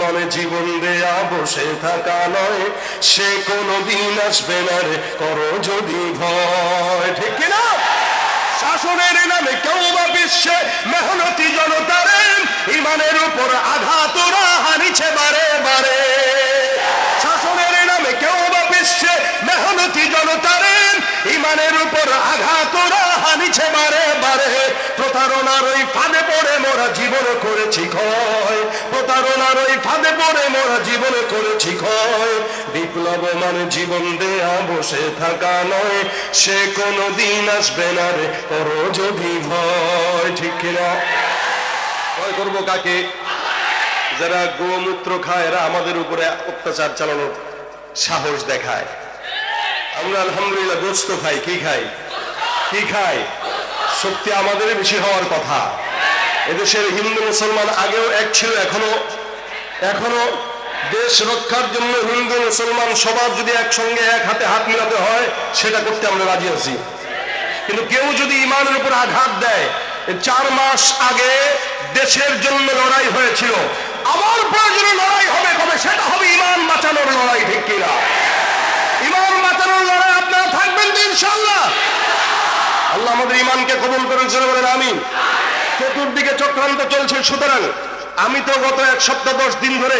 মানে জীবন দেয়া, বসে থাকা নয়। সে কোনো দিন আসবে না রে, করো যদি ভয়। ঠিক কিনা শাসনের নামে কেউ বা বিশ্বে মেহনতি জনতারে ইমানের উপর আঘাত ওরা হানিছে বারে বারে। শাসনের নামে কেউ বা বিশ্বে মেহনতি জনতারে ইমানের উপর আঘাত ওরা হানিছে বারে প্রতারণার ওই ফাঁদে পড়ে মোরা জীবন করেছি ক্ষয়। প্রতারণার ওই ফাঁদে পড়ে মোরা জীবন করেছি ক্ষয়। বিপ্লব মানে জীবন দেয়া বসে থাকা নয়, সে কোনো দিন আসবে না রে করো যদি ভয়। ঠিক কিনা? ভয় করব কাকে? যারা গোমূত্র খায়, এরা আমাদের উপরে অত্যাচার চালানোর সাহস দেখায়। আমরা আলহামদুলিল্লাহ গোস্ত খাই, কি খাই? কি খাই? শক্তি আমাদের বেশি হওয়ার কথা। এদেশের হিন্দু মুসলমান আগেও এক ছিল, এখনও এখনও দেশ রক্ষার জন্য হিন্দু মুসলমান সবার যদি একসঙ্গে এক হাতে হাত মিলাতে হয়, সেটা করতে আমরা রাজি আছি। কিন্তু কেউ যদি ইমানের উপর আঘাত দেয় চার মাস আগে দেশের জন্য লড়াই হয়েছিল। আবার প্রয়োজনে লড়াই হবে কবে? সেটা হবে ইমান বাঁচানোর লড়াই, ঠিক কিনা? ইমান বাঁচানোর লড়াই আপনারা থাকবেন তো ইনশাল্লাহ আল্লাহ আমাদের ইমানকে কবুল জোরে বলেন, আমিন। চতুর্দিকে চক্রান্ত চলছে, সুতরাং আমি তো গত এক সপ্তাহ, দশ দিন ধরে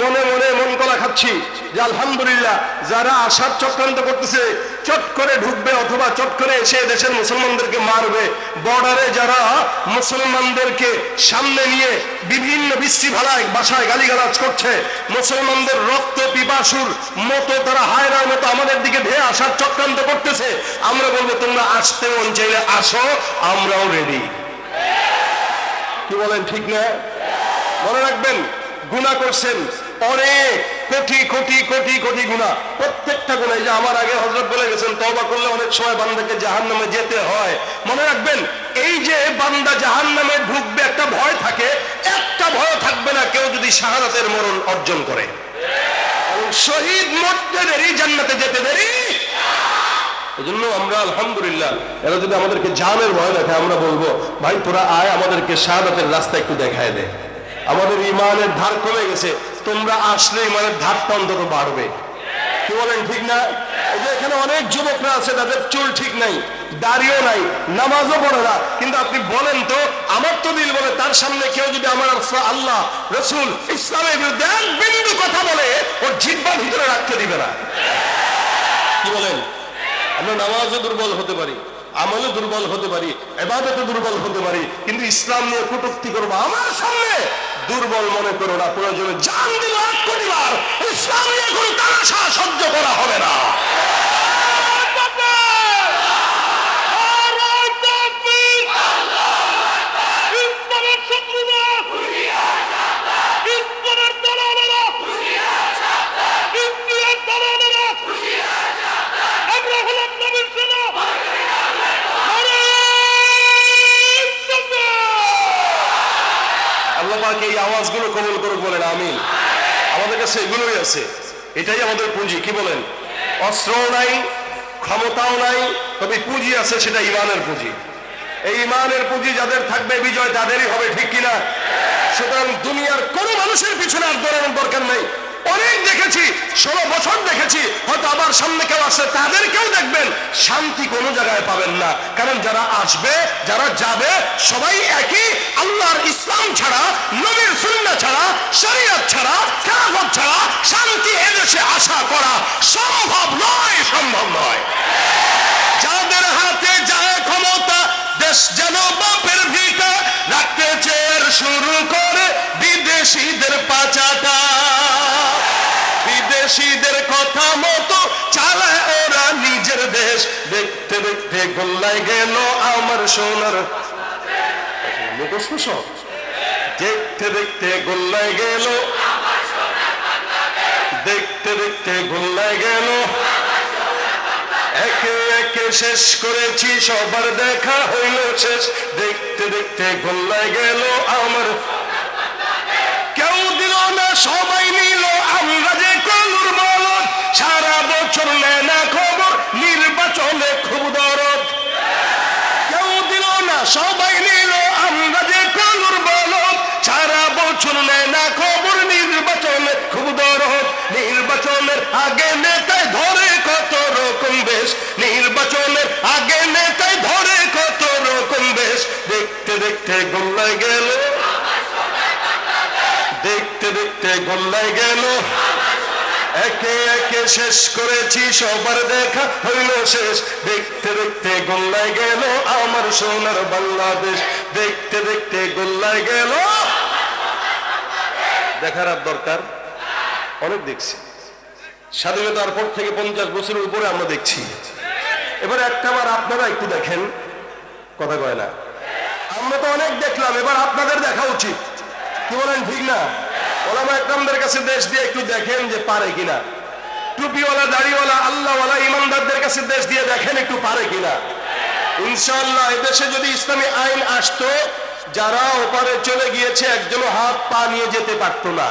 মনে মনে মন কলা খাচ্ছি যে আলহামদুলিল্লাহ যারা আসার চক্রান্ত করতেছে, চট করে ঢুকবে অথবা চট করে এসে দেশের মুসলমানদেরকে মারবে। বর্ডারে যারা মুসলমানদেরকে সামনে নিয়ে বিভিন্ন বৃষ্টিভালায় বাসায় গালিগালাজ করছে, মুসলমানদের রক্ত পিপাসুর মতো তারা হায়রার মতো আমাদের দিকে ধেয়ে আসার চক্রান্ত করতেছে। আমরা বলব, তোমরা আসতে মন চাইলে আসো, আমরাও রেডি কি বলেন, ঠিক না? মনে রাখবেন গুণা করছেন অনেক কোটি কোটি কোটি কোটি গুণা প্রত্যেকটা গুণা যে আমার আগে হজরত বলে গেছেন তবা করলে অনেক সময় বান্দাকে জাহান নামে যেতে হয়। মনে রাখবেন, এই যে বান্দা জাহান নামে ঢুকবে, একটা ভয় থাকে, একটা ভয় থাকবে না, কেউ যদি শাহাদাতের মরণ অর্জন করে। শহীদ মরতে দেরি, জান্নাতে যেতে দেরি। এই জন্য আমরা আলহামদুলিল্লাহ, এরা যদি আমাদেরকে জানের ভয় আমরা বলব, ভাই, তোরা আয় আমাদেরকে শাহাদাতের রাস্তা একটু দেখায় দে। আমাদের ইমানের ধার কমে গেছে, তোমরা আসলে ইমানের ধারটা অন্তত বাড়বে। কি বলেন, ঠিক না? এখানে অনেক যুবকরা আছে, তাদের চুল ঠিক নাই, দাড়িও নাই, নামাজও পড়ে না, কিন্তু আপনি বলেন তো আমার তো দিল বলে তার সামনে কেউ যদি আমার আল্লাহ, রসুল, ইসলামের বিরুদ্ধে এক বিন্দু কথা বলে, ওর জিব্বার ভিতরে রাখতে দিবে না। কি বলেন? আমরা নামাজও দুর্বল হতে পারি, আমলও দুর্বল হতে পারি এবাদতে দুর্বল হতে পারি, কিন্তু ইসলাম নিয়ে কটুক্তি করব আমার সামনে? দুর্বল মনে করো না, প্রয়োজনে জান দিল এক কোটিবার ইসলাম নিয়ে কোনো তামাশা সহ্য করা হবে না। পাক এই আওয়াজগুলো কবুল করুক বলেন, আমিন। আমাদের কাছে এগুলোই আছে। এটাই আমাদের পুঁজি, কি বলেন? অস্ত্রও নাই, ক্ষমতাও নাই, তবে পুঁজি আছে, সেটা ইমানের পুঁজি। এই ইমানের পুঁজি যাদের থাকবে বিজয়, তাদেরই হবে, ঠিক কিনা? সুতরাং দুনিয়ার কোন মানুষের পিছনে আর দৌড়ানোর দরকার নেই। অনেক দেখেছি, ষোলো বছর দেখেছি, হয়তো আবার সামনে কেউ আসে, তাদেরকেও দেখবেন, শান্তি কোনো জায়গায় পাবেন না। কারণ যারা আসবে, যারা যাবে, সবাই একই আল্লাহর ইসলাম ছাড়া, নবীর সুন্নাহ ছাড়া, শরীয়ত ছাড়া, খেলাফত ছাড়া, শান্তি এদেশে আশা করা সম্ভব নয় সম্ভব নয়। যাদের হাতে যায় ক্ষমতা, দেশ যেন বাপের ভিটা রাখতে চেয়ার শুরু করে বিদেশিদের পাচাটা। বিদেশিদের কথা মতো চালায় ওরা নিজের দেশ। দেখতে দেখতে গোল্লায় গেল আমার সোনার মুখস্থ সব। দেখতে দেখতে গোল্লায় গেল। দেখতে দেখতে গোল্লায় গেল। একে একে শেষ করেছি, সবার দেখা হইল শেষ। দেখতে দেখতে গোল্লায় গেল আমার। কেউ দিল না, সবাই নিল আমরা। দেখতে গোল্লায় গেল। একে একে শেষ করেছি, সবার দেখা হইল শেষ। দেখতে দেখতে গোল্লায় গেল আমার সোনার বাংলাদেশ। দেখতে দেখতে গোল্লায় গেল। দেখার আর দরকার? অনেক দেখছি। স্বাধীনতার পর থেকে পঞ্চাশ বছরের উপরে আমরা দেখছি। এবার একটা বার আপনারা একটু দেখেন। কথা কয় না। আমরা তো অনেক দেখলাম, এবার আপনাদের দেখা উচিত। কি বলেন, ঠিক না? ওলামা একরামদের কাছে দেশ দিয়ে একটু দেখেন যে পারে কিনা। টুপিওয়ালা, দাড়িওয়ালা, আল্লাহওয়ালা, ইমানদারদের কাছে দেশ দিয়ে দেখেন একটু পারে কিনা। ইনশাআল্লাহ, এদেশে যদি ইসলামী আইন আসতো, যারা ওপারে চলে গিয়েছে একজন হাত পা নিয়ে যেতে পারতো না।